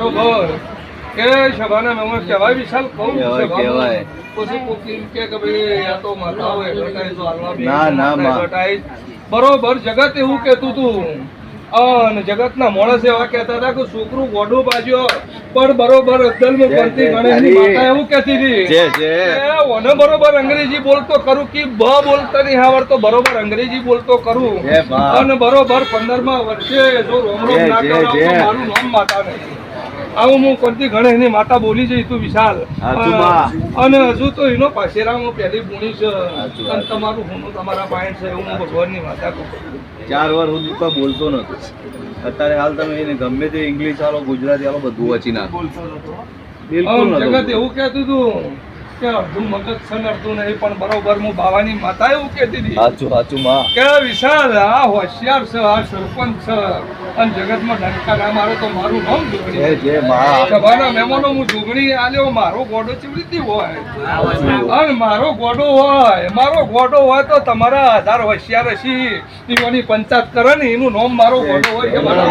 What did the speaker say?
બરોબર. કે સભાના મેમણ કહેવાય વિશાલ કહું કહેવાય. પછી કોક કે કે ભાઈ આ તો માતા હોય એડવર્ટાઈઝ હાલવા બે ના, ના, માતા બરોબર જગત એવું કહેતું તું. અને જગતના માણસ એવા કહેતા હતા કે છોકરું ગોડું બાજ્યો. પણ બરોબર અદ્દલમાં જય, ગણેશની માતા એવું કહેતી હતી. ઓને બરોબર અંગ્રેજી બોલતો કરું કે બ બોલતા નહીં આવડતો બરોબર અંગ્રેજી બોલતો કરું. અને બરોબર પંદરમા વર્ષે જો રોમ રોમ ના તો. મારું નામ માતા નહીં આવું હું કરતી ગણેશની માતા બોલી જઈ તું વિશાલ. અને હજુ તો એનો પાછેરામાં પહેલી પૂણી છે. અને તમારું હું તમારા પાસે છે એવું હું ભગવાનની માતા કહું ચાર વાર હું દુકા બોલતો નતો. અત્યારે હાલ તમે એને ગમે તે ઇંગ્લિશ આલો ગુજરાતી આલો બધું વચી નાખો. બિલકુલ જગત એવું કહેતું હતું કે અડધું મગજ છે ને અડધું નહીં પણ બરોબર હું બાવાની માતા એવું કહેતી હતી સાચું સાચું માં કે વિશાલ આ હોશિયાર છે આ સરપંચ છે અને જગતમાં ડંકા ના મારો તો મારું નામ જોગણી જે માં સભાના મહેમાનો હું જોગણી આલ્યો મારો ગોડો ચીવડી હોય અને મારો ગોડો હોય મારો ગોડો હોય તો તમારા આધાર હોશિયાર હશી એની પંચાયત કરે ને એનું નામ મારો ગોડો હોય એ મારો